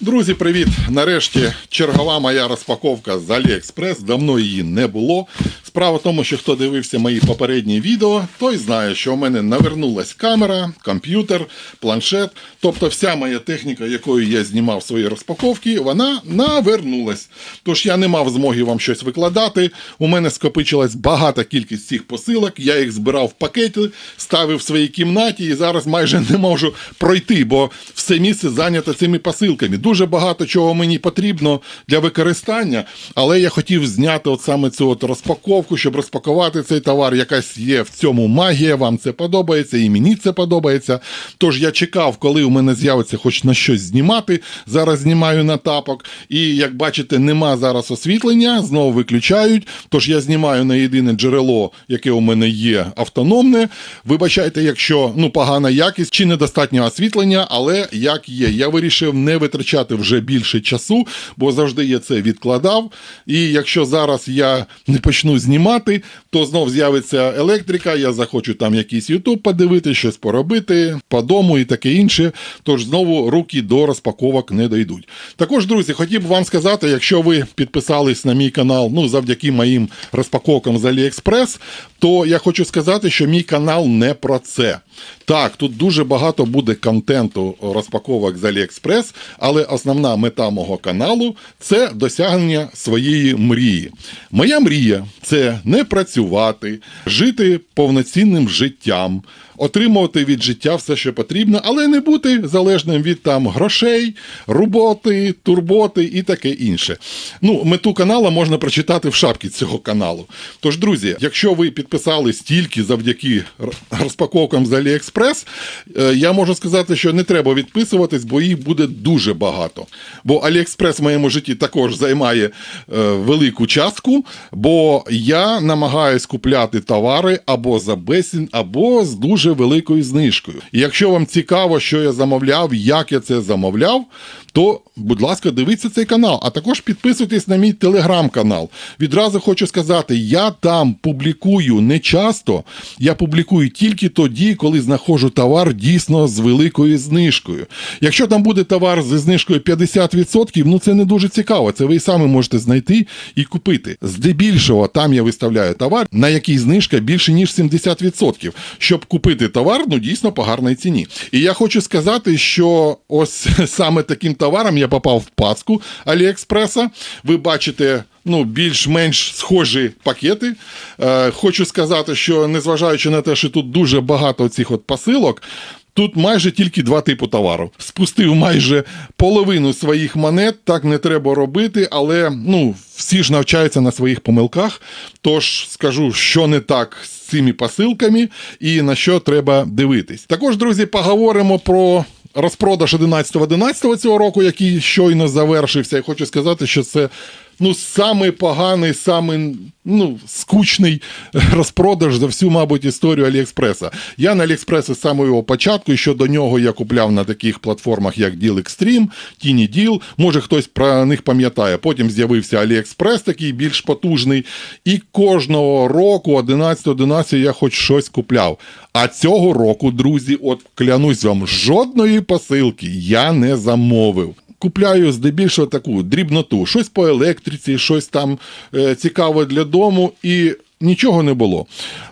Друзі, привіт! Нарешті чергова моя розпаковка з AliExpress. Давно її не було. Справа в тому, що хто дивився мої попередні відео, той знає, що у мене навернулась камера, комп'ютер, планшет. Тобто вся моя техніка, якою я знімав свої розпаковки, вона навернулась. Тож я не мав змоги вам щось викладати. У мене скопичилась багата кількість цих посилок. Я їх збирав в пакети, ставив в своїй кімнаті і зараз майже не можу пройти, бо все місце зайнято цими посилками. Дуже багато чого мені потрібно для використання, але я хотів зняти от саме цю от розпаковку, щоб розпакувати цей товар. Якась є в цьому магія. Вам це подобається, і мені це подобається. Тож я чекав, коли у мене з'явиться хоч на щось знімати. Зараз знімаю на тапок. І як бачите, нема зараз освітлення, знову виключають. Тож я знімаю на єдине джерело, яке у мене є автономне. Вибачайте, якщо ну погана якість чи недостатньо освітлення, але як є, я вирішив не витрачати вже більше часу, бо завжди я це відкладав. І якщо зараз я не почну знімати, то знов з'явиться електрика. Я захочу там якийсь Ютуб подивити, щось поробити по дому і таке інше. Тож знову руки до розпаковок не дійдуть. Також, друзі, хотів би вам сказати, якщо ви підписались на мій канал, ну завдяки моїм розпаковкам з AliExpress, то я хочу сказати, що мій канал не про це. Так, тут дуже багато буде контенту розпаковок з AliExpress, але основна мета мого каналу це досягнення своєї мрії. Моя мрія це не працювати, жити повноцінним життям, отримувати від життя все, що потрібно, але не бути залежним від там грошей, роботи, турботи і таке інше. Ну, мету канала можна прочитати в шапці цього каналу. Тож, друзі, якщо ви підписались тільки завдяки розпаковкам з AliExpress, е, я можу сказати, що не треба відписуватись, бо їх буде дуже багато. Бо AliExpress в моєму житті також займає е, велику частку, бо я намагаюсь купляти товари або за безцін, або з дуже великою знижкою. І якщо вам цікаво, що я замовляв, як я це замовляв, то, будь ласка, дивіться цей канал, а також підписуйтесь на мій телеграм-канал. Відразу хочу сказати, я там публікую не часто, я публікую тільки тоді, коли знаходжу товар дійсно з великою знижкою. Якщо там буде товар зі знижкою 50%, ну це не дуже цікаво. Це ви самі можете знайти і купити. Здебільшого там я виставляю товар, на який знижка більше ніж 70%, щоб купити товар ну дійсно по гарній ціні. І я хочу сказати, що ось саме таким товаром я попав в паску Аліекспреса. Ви бачите. Ну, більш-менш схожі пакети. Е, хочу сказати, що незважаючи на те, що тут дуже багато цих от посилок, Тут майже тільки два типи товару. Спустив майже половину своїх монет, так не треба робити, але ну, всі ж навчаються на своїх помилках. Тож скажу, що не так з цими посилками і на що треба дивитись. Також, друзі, поговоримо про. Розпродаж 11.11 цього року, який щойно завершився, Я хочу сказати, що це ну, самий поганий, самий ну, скучний розпродаж за всю, мабуть, історію Аліекспреса. Я на Аліекспресі з самого початку, і що до нього я купляв на таких платформах, як Deal Extreme, Tiny Deal. Може, хтось про них пам'ятає. Потім з'явився Аліекспрес, такий більш потужний. І кожного року, 11-11, я хоч щось купляв. А цього року, друзі, от клянусь вам, жодної посилки я не замовив. Купляю здебільшого таку дрібноту, щось по електриці, щось там е, цікаве для дому і. Нічого не було.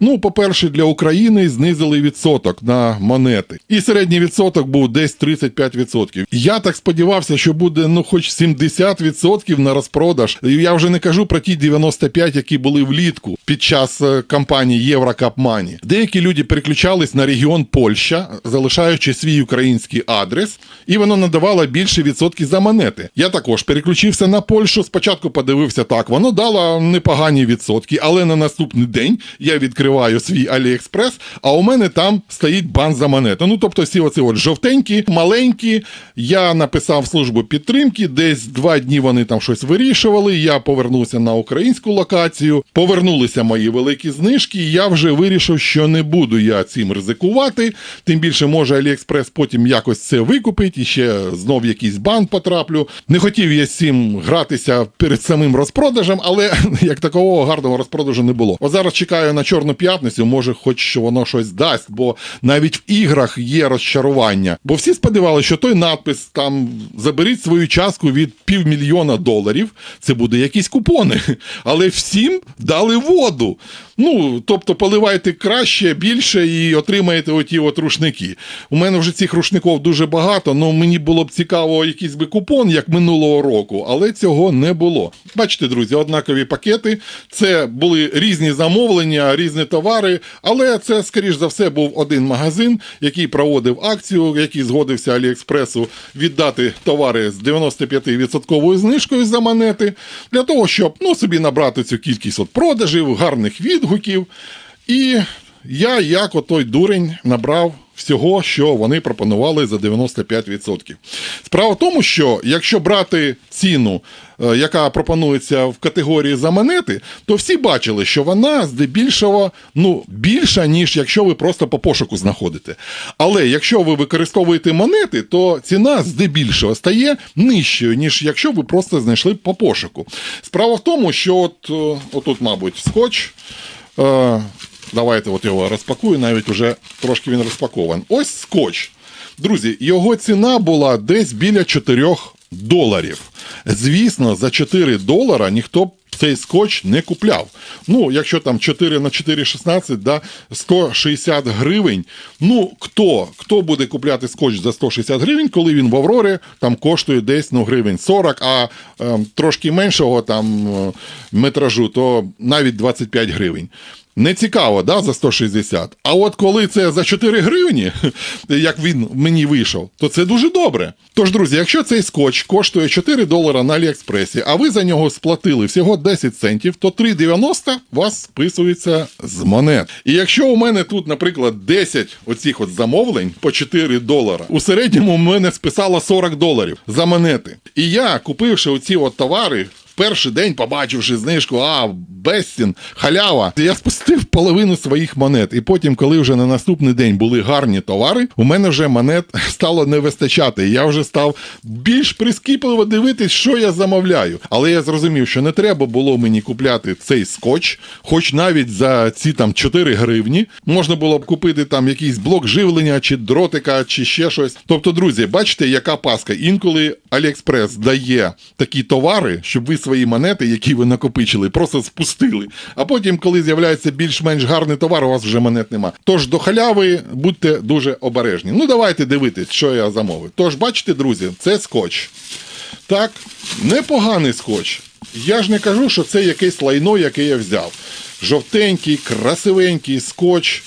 Ну, по-перше, для України знизили відсоток на монети. І середній відсоток був десь 35%. Я так сподівався, що буде ну хоч 70% на розпродаж. Я вже не кажу про ті 95, які були влітку під час е, кампанії Єврокапмані. Деякі люди переключались на регіон Польща, залишаючи свій український адрес, і воно надавало більше відсотки за монети. Я також переключився на Польщу. Спочатку подивився так, воно дало непогані відсотки, але на наступний день я відкриваю свій Аліекспрес, а у мене там стоїть бан за монету. Ну тобто, всі оці от жовтенькі, маленькі. Я написав службу підтримки, десь два дні вони там щось вирішували. Я повернувся на українську локацію, повернулися мої великі знижки. і Я вже вирішив, що не буду я цим ризикувати. Тим більше, може, Аліекспрес потім якось це викупить і ще знов якийсь бан потраплю. Не хотів я з цим гратися перед самим розпродажем, але як такого гарного розпродажу не було. Було. От зараз чекаю на чорну п'ятницю, може, хоч воно щось дасть, бо навіть в іграх є розчарування. Бо всі сподівалися, що той надпис там заберіть свою частку від півмільйона доларів. Це буде якісь купони. Але всім дали воду. Ну, тобто поливайте краще, більше і отримаєте оті от рушники. У мене вже цих рушників дуже багато, але мені було б цікаво якийсь би купон, як минулого року, але цього не було. Бачите, друзі, однакові пакети. Це були різні замовлення, різні товари, але це, скоріш за все, був один магазин, який проводив акцію, який згодився Аліекспресу віддати товари з 95% знижкою за монети, для того, щоб ну, собі набрати цю кількість от продажів, гарних відгуків. І я, як отой дурень, набрав всього, що вони пропонували за 95%. Справа в тому, що якщо брати ціну, е, яка пропонується в категорії за монети, то всі бачили, що вона здебільшого ну, більша, ніж якщо ви просто по пошуку знаходите. Але якщо ви використовуєте монети, то ціна здебільшого стає нижчою, ніж якщо ви просто знайшли по пошуку. Справа в тому, що от, е, отут, мабуть, скотч. Е, Давайте от його розпакую, навіть уже трошки він розпакований. Ось скотч. Друзі, його ціна була десь біля 4 доларів. Звісно, за 4 долара ніхто б цей скотч не купляв. Ну, якщо там 4 на 4, 16, да, 160 гривень. Ну, хто, хто буде купляти скотч за 160 гривень, коли він в Аврорі там коштує десь ну, гривень 40, а е, трошки меншого там е, метражу, то навіть 25 гривень. Не цікаво, да, за 160. А от коли це за 4 гривні, як він мені вийшов, то це дуже добре. Тож, друзі, якщо цей скотч коштує 4 долара на Аліекспресі, а ви за нього сплатили всього 10 центів, то 3,90 вас списується з монет. І якщо у мене тут, наприклад, 10 оцих от замовлень по 4 долара, у середньому у мене списало 40 доларів за монети. І я, купивши оці от товари, перший день, побачивши знижку, а безцін, халява, я спустив половину своїх монет. І потім, коли вже на наступний день були гарні товари, у мене вже монет стало не вистачати. Я вже став більш прискіпливо дивитись, що я замовляю. Але я зрозумів, що не треба було мені купляти цей скотч, хоч навіть за ці там 4 гривні можна було б купити там якийсь блок живлення, чи дротика, чи ще щось. Тобто, друзі, бачите, яка паска. Інколи Аліекспрес дає такі товари, щоб ви свої монети, які ви накопичили, просто спустили. А потім, коли з'являється більш-менш гарний товар, у вас вже монет нема. Тож до халяви будьте дуже обережні. Ну, давайте дивитись, що я замовив. Тож, бачите, друзі, це скотч. Так, непоганий скотч. Я ж не кажу, що це якесь лайно, яке я взяв. Жовтенький, красивенький скотч.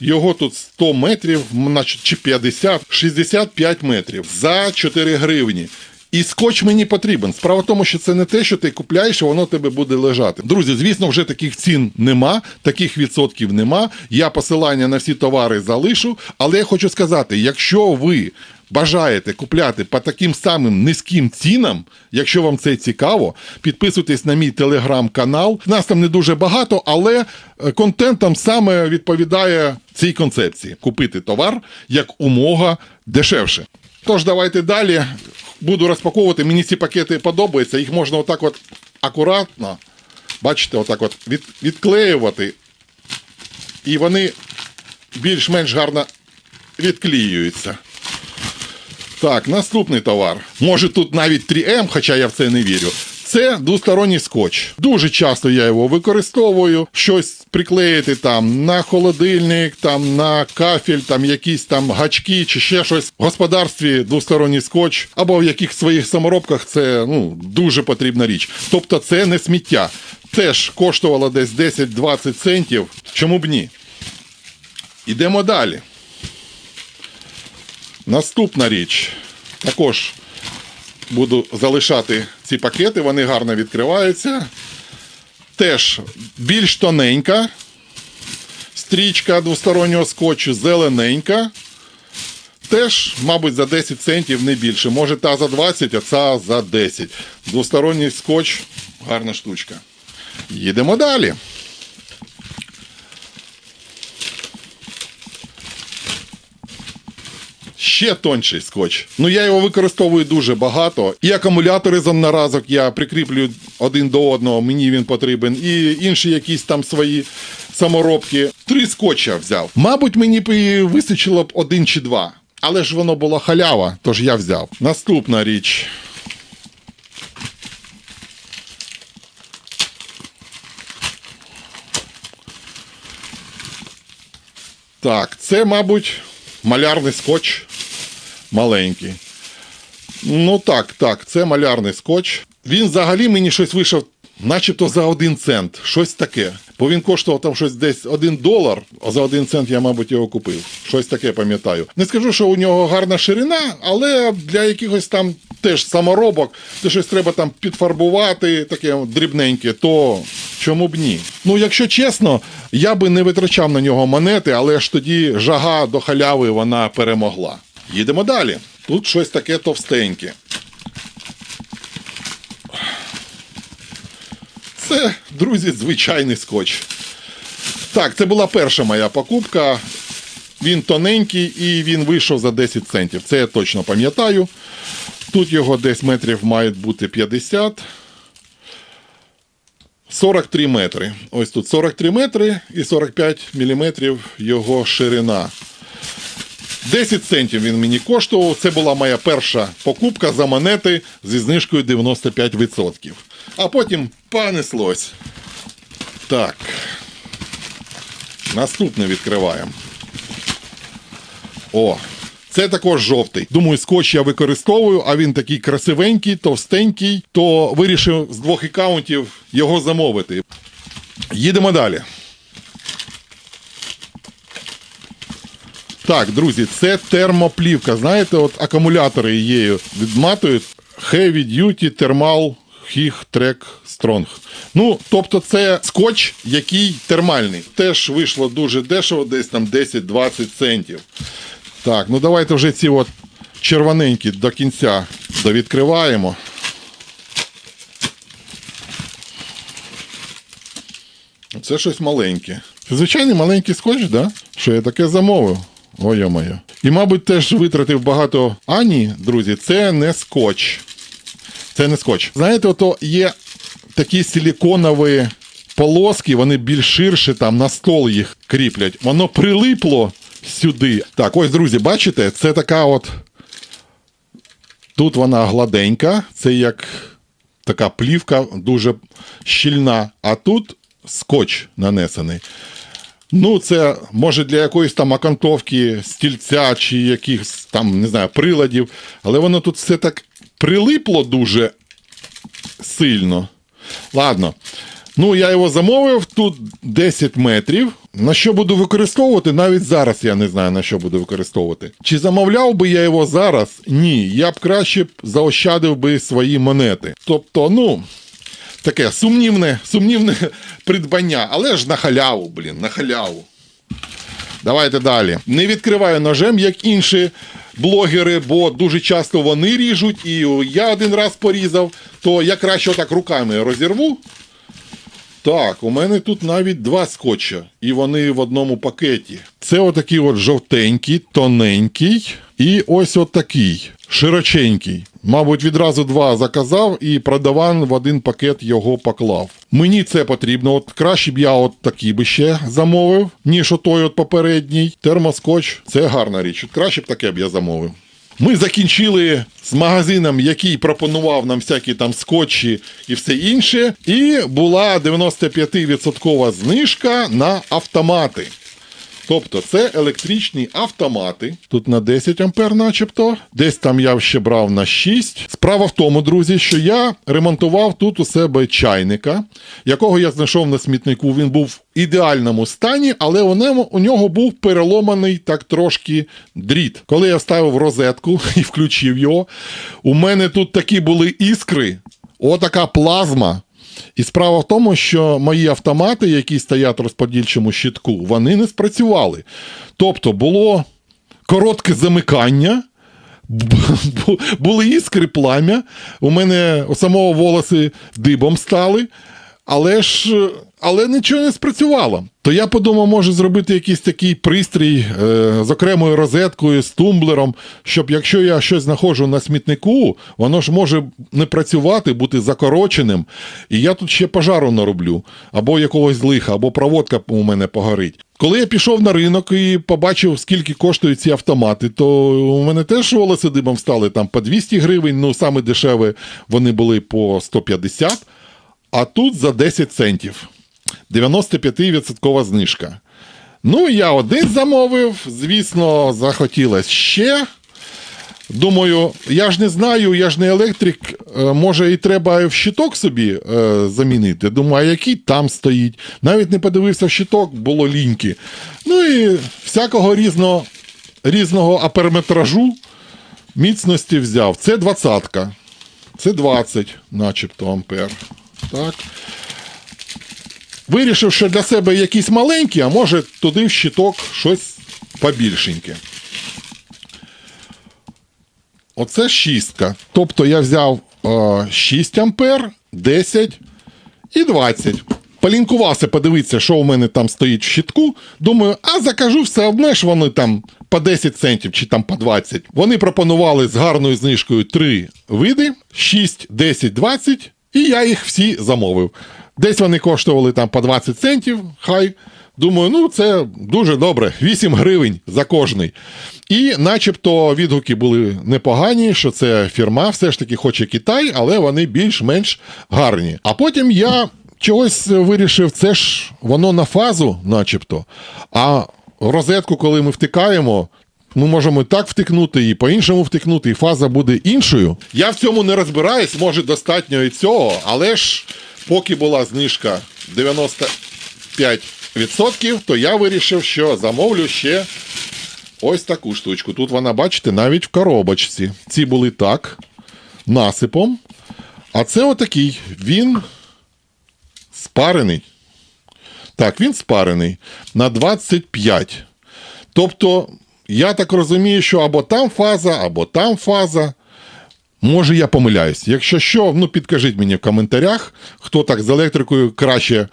Його тут 100 метрів, чи 50, 65 метрів за 4 гривні. І скотч мені потрібен. Справа в тому, що це не те, що ти купляєш, і воно тебе буде лежати. Друзі, звісно, вже таких цін нема, таких відсотків нема. Я посилання на всі товари залишу. Але я хочу сказати: якщо ви бажаєте купляти по таким самим низьким цінам, якщо вам це цікаво, підписуйтесь на мій телеграм-канал. Нас там не дуже багато, але е, контент там саме відповідає цій концепції: купити товар як умога дешевше. Тож давайте далі. Буду розпаковувати. Мені ці пакети подобаються. Їх можна отак от акуратно, бачите, отак от від, відклеювати. І вони більш-менш гарно відклеюються. Так, наступний товар. Може тут навіть 3М, хоча я в це не вірю. Це двосторонній скотч. Дуже часто я його використовую. Щось приклеїти там на холодильник, там на кафель, там якісь там гачки чи ще щось. В господарстві двосторонній скотч або в яких своїх саморобках це ну, дуже потрібна річ. Тобто це не сміття. Теж коштувало десь 10-20 центів. Чому б ні? Ідемо далі. Наступна річ. Також буду залишати ці пакети, вони гарно відкриваються. Теж більш тоненька. Стрічка двостороннього скотчу зелененька. Теж, мабуть, за 10 центів не більше. Може та за 20, а ця за 10. Двосторонній скотч гарна штучка. Їдемо далі. Ще тонший скотч. Ну я його використовую дуже багато. І акумулятори з одноразок я прикріплю один до одного, мені він потрібен, і інші якісь там свої саморобки. Три скотча взяв. Мабуть, мені б вистачило б один чи два. Але ж воно було халява, тож я взяв. Наступна річ. Так, це, мабуть, малярний скотч маленький. Ну так, так, це малярний скотч. Він взагалі мені щось вийшов, начебто за один цент, щось таке. Бо він коштував там щось десь один долар, а за один цент я, мабуть, його купив. Щось таке пам'ятаю. Не скажу, що у нього гарна ширина, але для якихось там теж саморобок, де щось треба там підфарбувати, таке дрібненьке, то чому б ні? Ну, якщо чесно, я би не витрачав на нього монети, але ж тоді жага до халяви вона перемогла. Їдемо далі. Тут щось таке товстеньке. Це, друзі, звичайний скотч. Так, це була перша моя покупка. Він тоненький і він вийшов за 10 центів. Це я точно пам'ятаю. Тут його десь метрів мають бути 50. 43 метри. Ось тут 43 метри і 45 міліметрів його ширина. 10 центів він мені коштував. Це була моя перша покупка за монети зі знижкою 95%. А потім понеслось. Так. Наступне відкриваємо. О, це також жовтий. Думаю, скотч я використовую, а він такий красивенький, товстенький, то вирішив з двох аккаунтів його замовити. Їдемо далі. Так, друзі, це термоплівка. Знаєте, от акумулятори її відматують. Heavy Duty Thermal Hig Track Strong. Ну, тобто це скотч, який термальний. Теж вийшло дуже дешево, десь там 10-20 центів. Так, ну давайте вже ці от червоненькі до кінця довідкриваємо. Це щось маленьке. Звичайний маленький скотч, да? Що я таке замовив? Ой, моє. І, мабуть, теж витратив багато. А ні, друзі, це не скотч. Це не скотч. Знаєте, ото є такі силіконові полоски, вони більш ширші, там на стол їх кріплять. Воно прилипло сюди. Так, ось, друзі, бачите, це така от. Тут вона гладенька, це як така плівка, дуже щільна, а тут скотч нанесений. Ну, це може для якоїсь там окантовки стільця чи якихось там, не знаю, приладів, але воно тут все так прилипло дуже сильно. Ладно. Ну, я його замовив, тут 10 метрів. На що буду використовувати? Навіть зараз я не знаю, на що буду використовувати. Чи замовляв би я його зараз? Ні. Я б краще заощадив би свої монети. Тобто, ну, таке сумнівне, сумнівне придбання, але ж на халяву, блін, на халяву. Давайте далі. Не відкриваю ножем, як інші блогери, бо дуже часто вони ріжуть, і я один раз порізав, то я краще отак руками розірву. Так, у мене тут навіть два скотча, і вони в одному пакеті. Це отакий от жовтенький, тоненький, і ось отакий, широченький. Мабуть, відразу два заказав і продаван в один пакет його поклав. Мені це потрібно. От краще б я от такий би ще замовив, ніж отой от попередній. Термоскотч це гарна річ. От краще б таке б я замовив. Ми закінчили з магазином, який пропонував нам всякі там скотчі і все інше. І була 95% знижка на автомати. Тобто це електричні автомати. Тут на 10 ампер, начебто. Десь там я ще брав на 6. Справа в тому, друзі, що я ремонтував тут у себе чайника, якого я знайшов на смітнику. Він був в ідеальному стані, але у нього був переломаний так трошки дріт. Коли я вставив розетку і включив його, у мене тут такі були іскри, отака плазма. І справа в тому, що мої автомати, які стоять в розподільчому щитку, вони не спрацювали. Тобто було коротке замикання, були іскри плам'я, у мене у самого волоси дибом стали. Але ж але нічого не спрацювало. То я подумав, може зробити якийсь такий пристрій е, з окремою розеткою, з тумблером, щоб якщо я щось знаходжу на смітнику, воно ж може не працювати, бути закороченим. І я тут ще пожару нароблю, або якогось лиха, або проводка у мене погорить. Коли я пішов на ринок і побачив, скільки коштують ці автомати, то у мене теж волоси дибом стали там по 200 гривень, ну саме дешеві вони були по 150, а тут за 10 центів. 95% знижка. Ну, я один замовив, звісно, захотілося ще. Думаю, я ж не знаю, я ж не електрик, е, може і треба в щиток собі е, замінити. Думаю, а який там стоїть. Навіть не подивився в щиток, було ліньки. Ну і всякого різного, різного аперметражу міцності взяв. Це двадцятка. Це 20, начебто ампер. Так. Вирішив, що для себе якийсь маленький, а може туди в щиток щось побільшеньке. Оце шістка. Тобто я взяв е, 6 ампер, 10 і 20. Полінкувався, подивитися, що у мене там стоїть в щитку. Думаю, а закажу все одне ж вони там по 10 центів чи там по 20. Вони пропонували з гарною знижкою три види: 6, 10, 20, і я їх всі замовив. Десь вони коштували там по 20 центів, хай. Думаю, ну це дуже добре, 8 гривень за кожний. І начебто відгуки були непогані, що це фірма, все ж таки, хоч і Китай, але вони більш-менш гарні. А потім я чогось вирішив, це ж воно на фазу, начебто. А розетку, коли ми втикаємо, ми можемо і так втикнути, і по-іншому втикнути, і фаза буде іншою. Я в цьому не розбираюсь, може достатньо і цього, але ж поки була знижка 95%, то я вирішив, що замовлю ще ось таку штучку. Тут вона, бачите, навіть в коробочці. Ці були так, насипом. А це отакий. Він спарений. Так, він спарений на 25. Тобто, я так розумію, що або там фаза, або там фаза. Може, я помиляюсь. Якщо що, ну підкажіть мені в коментарях, хто так з електрикою краще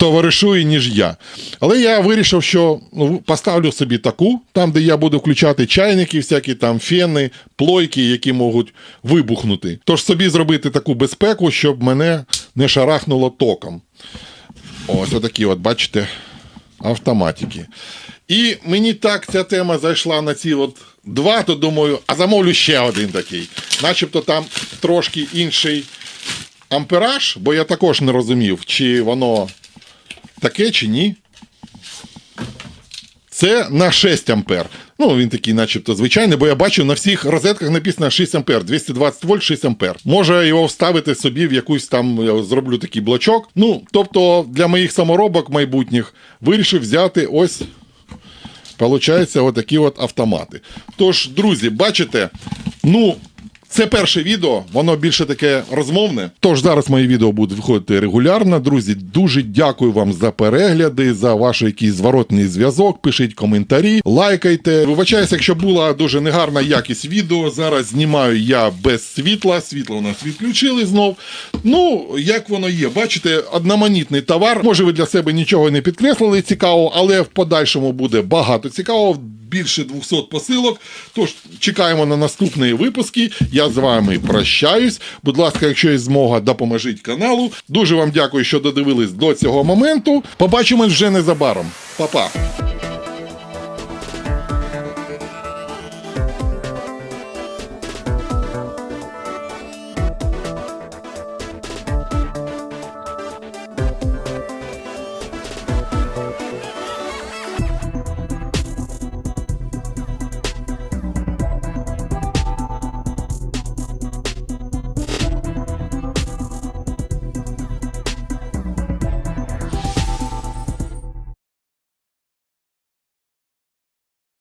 товаришує, ніж я. Але я вирішив, що ну, поставлю собі таку, там, де я буду включати чайники, всякі там фени, плойки, які можуть вибухнути. Тож собі зробити таку безпеку, щоб мене не шарахнуло током. Ось отакі, от, бачите, автоматики. І мені так ця тема зайшла на ці от два, то думаю, а замовлю ще один такий. Начебто там трошки інший ампераж, бо я також не розумів, чи воно таке, чи ні. Це на 6 ампер. Ну, він такий, начебто, звичайний, бо я бачу на всіх розетках написано 6 ампер, 220 вольт, 6 ампер. Може його вставити собі в якусь там, я зроблю такий блочок. Ну, тобто для моїх саморобок майбутніх вирішив взяти ось Получається, отакі от автомати. Тож, друзі, бачите, ну. Це перше відео, воно більше таке розмовне. Тож зараз мої відео будуть виходити регулярно. Друзі, дуже дякую вам за перегляди, за ваш якийсь зворотний зв'язок. Пишіть коментарі, лайкайте. Вибачаюся, якщо була дуже негарна якість відео. Зараз знімаю я без світла. Світло у нас відключили знов. Ну, як воно є, бачите, одноманітний товар. Може, ви для себе нічого не підкреслили цікаво, але в подальшому буде багато цікавого. Більше 200 посилок. Тож чекаємо на наступні випуски. Я з вами прощаюсь. Будь ласка, якщо є змога, допоможіть каналу. Дуже вам дякую, що додивились до цього моменту. Побачимось вже незабаром. Па-па!